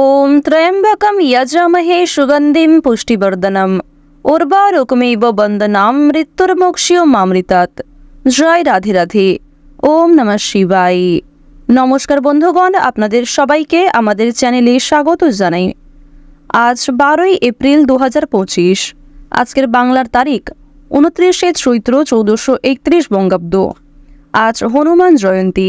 ওম ত্রয়ম্বকম যজামহে সুগন্ধিম পুষ্টিবর্ধনম উর্বারুকমেব বন্দনাম মৃত্যুর্মোক্ষীয় মামৃতাত জয় রাধে রাধে ওম নমঃ শিবাই নমস্কার বন্ধুগণ আপনাদের সবাইকে আমাদের চ্যানেলে স্বাগত জানাই। আজ বারোই এপ্রিল দু পঁচিশ, আজকের বাংলার তারিখ, উনত্রিশে চৈত্র চৌদ্দশো একত্রিশ বঙ্গাব্দ। আজ হনুমান জয়ন্তী।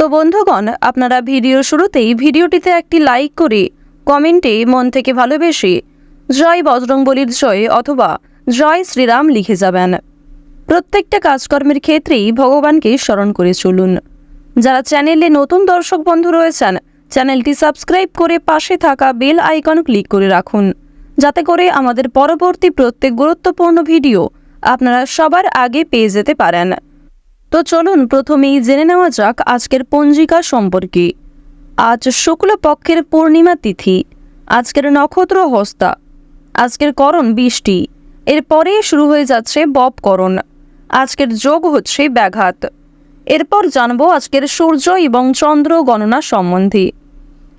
তো বন্ধুগণ, আপনারা ভিডিও শুরুতেই ভিডিওটিতে একটি লাইক করে কমেন্টে মন থেকে ভালোবেসে জয় বজরংবলির জয় অথবা জয় শ্রীরাম লিখে যাবেন। প্রত্যেকটা কাজকর্মের ক্ষেত্রেই ভগবানকে স্মরণ করে চলুন। যারা চ্যানেলে নতুন দর্শক বন্ধু রয়েছেন, চ্যানেলটি সাবস্ক্রাইব করে পাশে থাকা বেল আইকন ক্লিক করে রাখুন, যাতে করে আমাদের পরবর্তী প্রত্যেক গুরুত্বপূর্ণ ভিডিও আপনারা সবার আগে পেয়ে যেতে পারেন। তো চলুন প্রথমেই জেনে নেওয়া যাক আজকের পঞ্জিকা সম্পর্কে। আজ শুক্লপক্ষের পূর্ণিমা তিথি, আজকের নক্ষত্র হস্তা আজকের করণ বৃষ্টি, এরপরে শুরু হয়ে যাচ্ছে বপকরণ আজকের যোগ হচ্ছে ব্যাঘাত। এরপর জানব আজকের সূর্য এবং চন্দ্র গণনা সম্বন্ধে।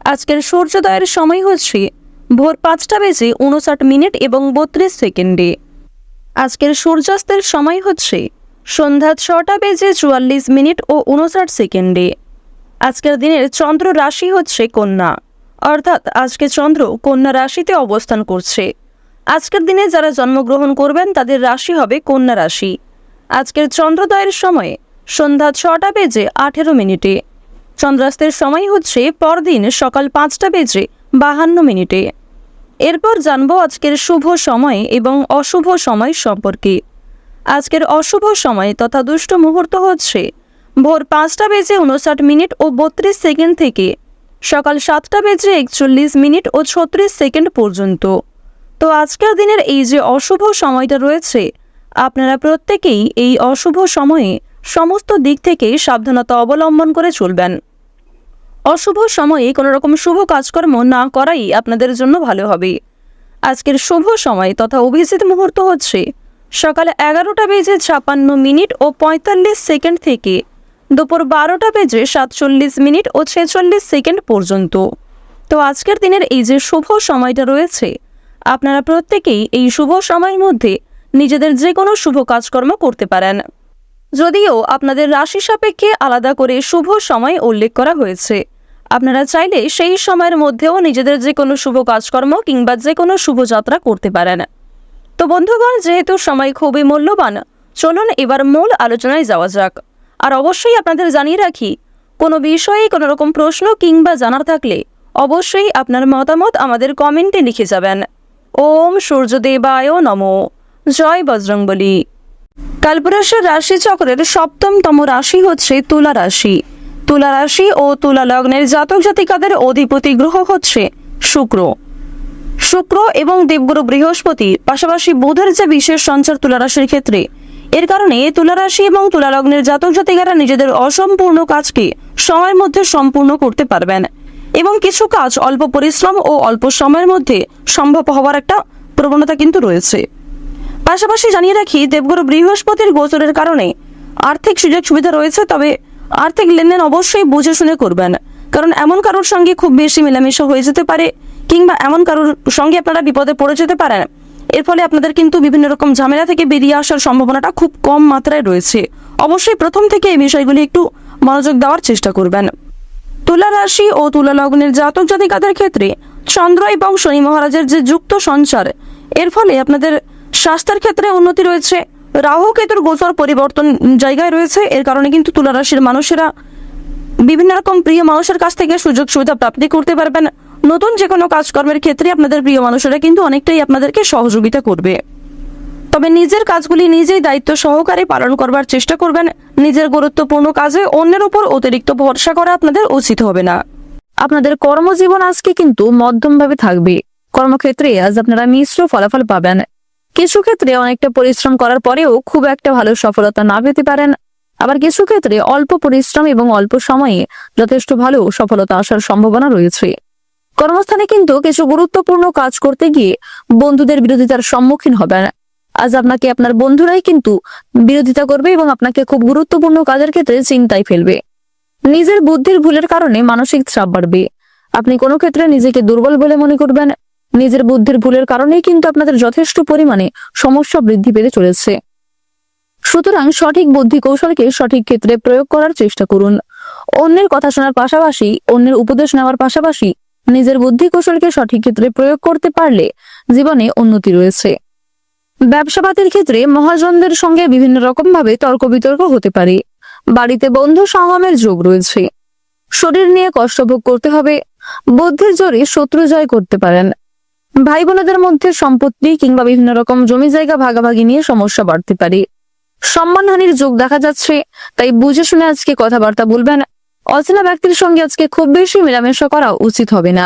আজকের সূর্যোদয়ের সময় হচ্ছে ভোর পাঁচটা বেজে উনষাট মিনিট এবং বত্রিশ সেকেন্ডে। আজকের সূর্যাস্তের সময় হচ্ছে সন্ধ্যা ছটা বেজে চুয়াল্লিশ মিনিট ও উনষাট সেকেন্ডে। আজকের দিনের চন্দ্র রাশি হচ্ছে কন্যা। অর্থাৎ আজকে চন্দ্র কন্যা রাশিতে অবস্থান করছে। আজকের দিনে যারা জন্মগ্রহণ করবেন, তাদের রাশি হবে কন্যা রাশি। আজকের চন্দ্রোদয়ের সময় সন্ধ্যা ছটা বেজে আঠেরো মিনিটে। চন্দ্রাস্তের সময় হচ্ছে পরদিন সকাল পাঁচটা বেজে বাহান্ন মিনিটে। এরপর জানব আজকের শুভ সময় এবং অশুভ সময় সম্পর্কে। আজকের অশুভ সময় তথা দুষ্ট মুহূর্ত হচ্ছে। ভোর পাঁচটা বেজে উনষাট মিনিট ও বত্রিশ সেকেন্ড থেকে। সকাল সাতটা বেজে একচল্লিশ মিনিট ও ছত্রিশ সেকেন্ড পর্যন্ত। তো আজকের দিনের এই যে অশুভ সময়টা রয়েছে, আপনারা প্রত্যেকেই এই অশুভ সময়ে সমস্ত দিক থেকে সাবধানতা অবলম্বন করে চলবেন। অশুভ সময়ে কোনো রকম শুভ কাজকর্ম না করাই আপনাদের জন্য ভালো হবে। আজকের শুভ সময় তথা অভিজিৎ মুহূর্ত হচ্ছে সকাল এগারোটা বেজে ছাপান্ন মিনিট ও পঁয়তাল্লিশ সেকেন্ড থেকে দুপুর বারোটা বেজে সাতচল্লিশ মিনিট ও ছেচল্লিশ সেকেন্ড পর্যন্ত। তো আজকের দিনের এই যে শুভ সময়টা রয়েছে, আপনারা প্রত্যেকেই এই শুভ সময়ের মধ্যে নিজেদের যে কোনো শুভ কাজকর্ম করতে পারেন। যদিও আপনাদের রাশি সাপেক্ষে আলাদা করে শুভ সময় উল্লেখ করা হয়েছে। আপনারা চাইলে সেই সময়ের মধ্যেও নিজেদের যে কোনো শুভ কাজকর্ম কিংবা যে কোনো শুভযাত্রা করতে পারেন। তো বন্ধুগণ, যেহেতু সময় খুবই মূল্যবান, চলুন এবার মূল আলোচনায় যাওয়া যাক। আর অবশ্যই আপনাদের জানিয়ে রাখি, কোনো বিষয়ে কোনো রকম প্রশ্ন কিংবা জানার থাকলে অবশ্যই আপনার মতামত আমাদের কমেন্টে লিখে যাবেন। ওম সূর্যদেবায় নমো। জয় বজরংবলী। কালপুরুষের রাশিচক্রের সপ্তমতম রাশি হচ্ছে তুলা রাশি। তুলা রাশি ও তুলা লগ্নের জাতক জাতিকাদের অধিপতি গ্রহ হচ্ছে শুক্র। শুক্র এবং দেবগুরু বৃহস্পতি, পাশাপাশি বুধের যে বিশেষ সঞ্চার তুলা রাশির ক্ষেত্রে। এর কারণে তুলারাশি এবং তুলালগ্নের জাতক জাতিকারা নিজেদের অসম্পূর্ণ কাজকে সময়ের মধ্যে সম্পূর্ণ করতে পারবেন এবং কিছু কাজ অল্প পরিশ্রম ও অল্প সময়ের মধ্যে সম্ভব হওয়ার একটা প্রবণতা কিন্তু রয়েছে। পাশাপাশি জানিয়ে রাখি, দেবগুরু বৃহস্পতির গোচরের কারণে আর্থিক সুযোগ সুবিধা রয়েছে, তবে আর্থিক লেনদেন অবশ্যই বুঝে শুনে করবেন। কারণ এমন কারোর সঙ্গে খুব বেশি মেলামেশা হয়ে যেতে পারে কিংবা এমন কারোর সঙ্গে আপনারা বিপদে পড়ে যেতে পারেন, এর ফলে আপনাদের কিন্তু বিভিন্ন রকম ঝামেলা থেকে বেরিয়ে আসার সম্ভাবনাটা খুব কম মাত্রায় রয়েছে। অবশ্যই প্রথম থেকে এই বিষয়গুলি একটু মনোযোগ দেওয়ার চেষ্টা করবেন। তুলা রাশি ও তুলা লগ্নের জাতক জাতিকাদের ক্ষেত্রে চন্দ্র এবং শনি মহারাজের যে যুক্ত সঞ্চার, এর ফলে আপনাদের স্বাস্থ্যের ক্ষেত্রে উন্নতি রয়েছে। রাহু কেতুর গোচর পরিবর্তন জায়গায় রয়েছে, এর কারণে কিন্তু তুলা রাশির মানুষেরা বিভিন্ন রকম প্রিয় মানুষের কাছ থেকে সুযোগ সুবিধা প্রাপ্তি করতে পারবেন। নতুন যে কোনো কাজকর্মের ক্ষেত্রে আপনাদের প্রিয় মানুষেরা কিন্তু অনেকটাই আপনাদেরকে সহযোগিতা করবে। তবে নিজের কাজগুলি নিজেই দায়িত্ব সহকারে পালন করবার চেষ্টা করবেন। নিজের গুরুত্বপূর্ণ কাজে অন্যের উপর অতিরিক্ত ভরসা করা আপনাদের উচিত হবে না। আপনাদের কর্মজীবন আজকে কিন্তু মধ্যমভাবে থাকবে। কর্মক্ষেত্রে আজ আপনারা মিশ্র ফলাফল পাবেন। কিছু ক্ষেত্রে অনেকটা পরিশ্রম করার পরেও খুব একটা ভালো সফলতা না পেতে পারেন। আবার কিছু ক্ষেত্রে অল্প পরিশ্রম এবং অল্প সময়ে যথেষ্ট ভালো সফলতা আসার সম্ভাবনা রয়েছে। কর্মস্থানে কিন্তু কিছু গুরুত্বপূর্ণ কাজ করতে গিয়ে বন্ধুদের বিরোধিতার সম্মুখীন হবেন। আজ আপনাকে আপনার বন্ধুরাই কিন্তু বিরোধিতা করবে এবং আপনাকে খুব গুরুত্বপূর্ণ কাজের ক্ষেত্রে চিন্তায় ফেলবে। নিজের বুদ্ধির ভুলের কারণে মানসিক চাপ বাড়বে। আপনি কোনো ক্ষেত্রে নিজেকে দুর্বল বলে মনে করবেন। নিজের বুদ্ধির ভুলের কারণেই কিন্তু আপনাদের যথেষ্ট পরিমাণে সমস্যা বৃদ্ধি পেতে চলেছে। সুতরাং সঠিক বুদ্ধি কৌশলকে সঠিক ক্ষেত্রে প্রয়োগ করার চেষ্টা করুন। অন্যের কথা শোনার পাশাপাশি, অন্যের উপদেশ নেওয়ার পাশাপাশি নিজের বুদ্ধি কৌশলকে সঠিক ক্ষেত্রে প্রয়োগ করতে পারলে জীবনে উন্নতি রয়েছে। ব্যবসাপাতির ক্ষেত্রে মহাজনদের সঙ্গে বিভিন্ন রকম ভাবে তর্ক বিতর্ক হতে পারে। বাড়িতে বন্ধু সংগমের যোগ রয়েছে। শরীর নিয়ে কষ্ট ভোগ করতে হবে। বুদ্ধির জোরে শত্রু জয় করতে পারেন। ভাই বোনদের মধ্যে সম্পত্তি কিংবা বিভিন্ন রকম জমি জায়গা ভাগাভাগি নিয়ে সমস্যা বাড়তে পারে। সম্মানহানির যোগ দেখা যাচ্ছে, তাই বুঝে শুনে আজকে কথাবার্তা বলবেন অচেনা ব্যক্তির সঙ্গে আজকে খুব বেশি মেলামেশা করা উচিত হবে না।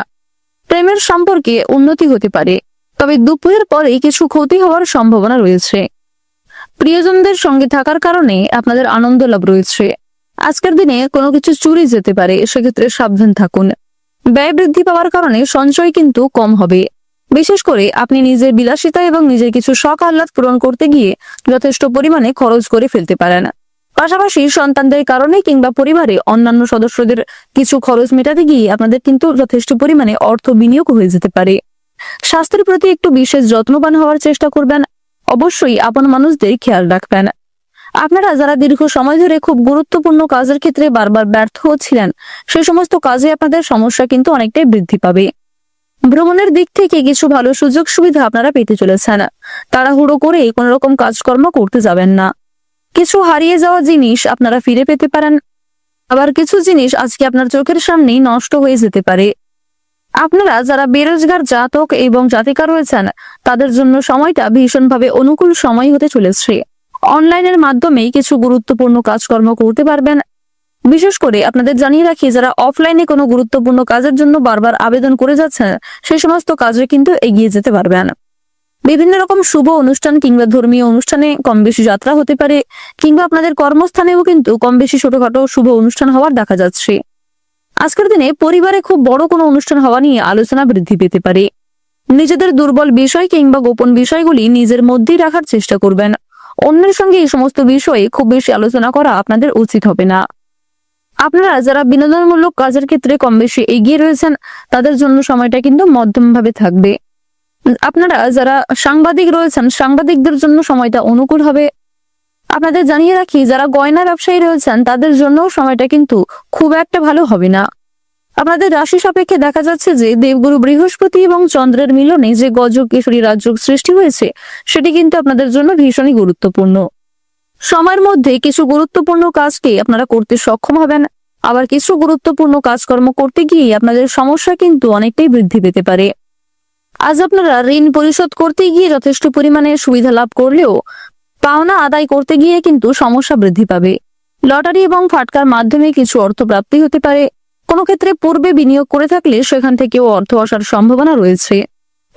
প্রেমের সম্পর্কে উন্নতি হতে পারে, তবে দুপুরের পরেই কিছু ক্ষতি হওয়ার সম্ভাবনা রয়েছে। প্রিয়জনদের সঙ্গে থাকার কারণে আপনাদের আনন্দ লাভ রয়েছে। আজকের দিনে কোনো কিছু চুরি যেতে পারে, সেক্ষেত্রে সাবধান থাকুন। ব্যয় বৃদ্ধি পাওয়ার কারণে সঞ্চয় কিন্তু কম হবে। বিশেষ করে আপনি নিজের বিলাসিতা এবং নিজের কিছু শখ আহ্লাদ পূরণ করতে গিয়ে যথেষ্ট পরিমাণে খরচ করে ফেলতে পারেন। পাশাপাশি সন্তানদের কারণে কিংবা পরিবারে অন্যান্য সদস্যদের কিছু খরচ মেটাতে গিয়ে আপনাদের কিন্তু যথেষ্ট পরিমাণে অর্থ বিনিয়োগ হয়ে যেতে পারে। স্বাস্থ্যের প্রতি একটু বিশেষ যত্নবান হওয়ার চেষ্টা করবেন। অবশ্যই আপন মানুষদের খেয়াল রাখবেন। আপনারা যারা দীর্ঘ সময় ধরে খুব গুরুত্বপূর্ণ কাজের ক্ষেত্রে বারবার ব্যর্থ হচ্ছিলেন সেই সমস্ত কাজে আপনাদের সমস্যা কিন্তু অনেকটাই বৃদ্ধি পাবে। ভ্রমণের দিক থেকে কিছু ভালো সুযোগ সুবিধা আপনারা পেতে চলেছেন। তাড়াহুড়ো করে কোনো রকম কাজকর্ম করতে যাবেন না। কিছু হারিয়ে যাওয়া জিনিস আপনারা ফিরে পেতে পারেন। আবার কিছু জিনিস আজকে আপনার চোখের সামনেই নষ্ট হয়ে যেতে পারে। আপনারা যারা বেরোজগার জাতক এবং জাতিকা রয়েছেন, তাদের জন্য সময়টা ভীষণভাবে অনুকূল সময় হতে চলেছে। অনলাইনের মাধ্যমে কিছু গুরুত্বপূর্ণ কাজকর্ম করতে পারবেন। বিশেষ করে আপনাদের জানিয়ে রাখি, যারা অফলাইনে কোনো গুরুত্বপূর্ণ কাজের জন্য বারবার আবেদন করে যাচ্ছেন সেই সমস্ত কাজে কিন্তু এগিয়ে যেতে পারবেন। বিভিন্ন রকম শুভ অনুষ্ঠান কিংবা ধর্মীয় অনুষ্ঠানে কম বেশি যাত্রা হতে পারে, কিংবা আপনাদের কর্মস্থানেও কিন্তু কম বেশি ছোটখাটো শুভ অনুষ্ঠান হওয়ার দেখা যাচ্ছে। আজকের দিনে পরিবারে খুব বড় কোনো অনুষ্ঠান হওয়া নিয়ে আলোচনা বৃদ্ধি পেতে পারে। নিজেদের দুর্বল বিষয় কিংবা গোপন বিষয়গুলি নিজের মধ্যেই রাখার চেষ্টা করবেন। অন্যের সঙ্গে এই সমস্ত বিষয়ে খুব বেশি আলোচনা করা আপনাদের উচিত হবে না। আপনারা যারা বিনোদনমূলক কাজের ক্ষেত্রে কম বেশি এগিয়ে রয়েছেন, তাদের জন্য সময়টা কিন্তু মধ্যমভাবে থাকবে। আপনারা যারা সাংবাদিক রয়েছেন, সাংবাদিকদের জন্য সময়টা অনুকূল হবে। আপনাদের জানিয়ে রাখি, যারা গয়না ব্যবসায়ী রয়েছেন, তাদের জন্য সময়টা কিন্তু খুব একটা ভালো হবে না। আপনাদের রাশি সাপেক্ষে দেখা যাচ্ছে যে, দেবগুরু বৃহস্পতি এবং চন্দ্রের মিলনে যে গজক কেশরী রাজযোগ সৃষ্টি হয়েছে, সেটি কিন্তু আপনাদের জন্য ভীষণই গুরুত্বপূর্ণ। সময়ের মধ্যে কিছু গুরুত্বপূর্ণ কাজকে আপনারা করতে সক্ষম হবেন। আবার কিছু গুরুত্বপূর্ণ কাজকর্ম করতে গিয়ে আপনাদের সমস্যা কিন্তু অনেকটাই বৃদ্ধি পেতে পারে। আজ আপনারা ঋণ পরিশোধ করতে গিয়ে যথেষ্ট পরিমাণে সুবিধা লাভ করলেও পাওনা আদায় করতে গিয়ে কিন্তু সমস্যা বৃদ্ধি পাবে। লটারি এবং ফাটকার মাধ্যমে কিছু অর্থ প্রাপ্তি হতে পারে। কোনো ক্ষেত্রে পূর্বে বিনিয়োগ করে থাকলে সেখান থেকেও অর্থ আসার সম্ভাবনা রয়েছে।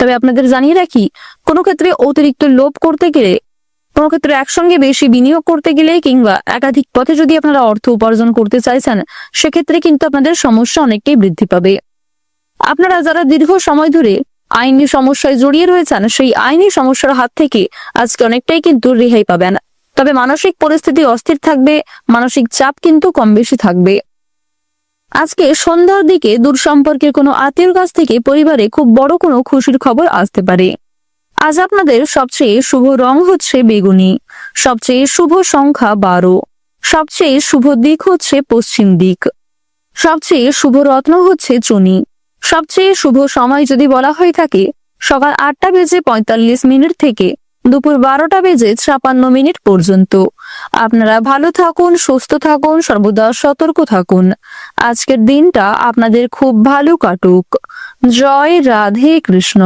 তবে আপনাদের জানিয়ে রাখি, কোনো ক্ষেত্রে অতিরিক্ত লোভ করতে গেলে, কোনো ক্ষেত্রে একসঙ্গে বেশি বিনিয়োগ করতে গেলে কিংবা একাধিক পথে যদি আপনারা অর্থ উপার্জন করতে চাইছেন, সেক্ষেত্রে কিন্তু আপনাদের সমস্যা অনেকটাই বৃদ্ধি পাবে। আপনারা যারা দীর্ঘ সময় ধরে আইনি সমস্যায় জড়িয়ে রয়েছেন, সেই আইনি সমস্যার হাত থেকে আজকে অনেকটাই কিন্তু রেহাই পাবেন। তবে মানসিক পরিস্থিতি অস্থির থাকবে, মানসিক চাপ কিন্তু কম বেশি থাকবে। আজকে সন্ধ্যার দিকে দূর সম্পর্কের কোনো আত্মীয়র কাছ থেকে পরিবারে খুব বড় কোনো খুশির খবর আসতে পারে। আজ আপনাদের সবচেয়ে শুভ রং হচ্ছে বেগুনি, সবচেয়ে শুভ সংখ্যা বারো, সবচেয়ে শুভ দিক হচ্ছে পশ্চিম দিক, সবচেয়ে শুভ রত্ন হচ্ছে চুনি সবচেয়ে শুভ সময় যদি বলা হয়ে থাকে, সকাল আটটা বেজে পঁয়তাল্লিশ মিনিট থেকে দুপুর বারোটা বেজে ছাপান্ন মিনিট পর্যন্ত। আপনারা ভালো থাকুন, সুস্থ থাকুন, সর্বদা সতর্ক থাকুন। আজকের দিনটা আপনাদের খুব ভালো কাটুক। জয় রাধে কৃষ্ণ।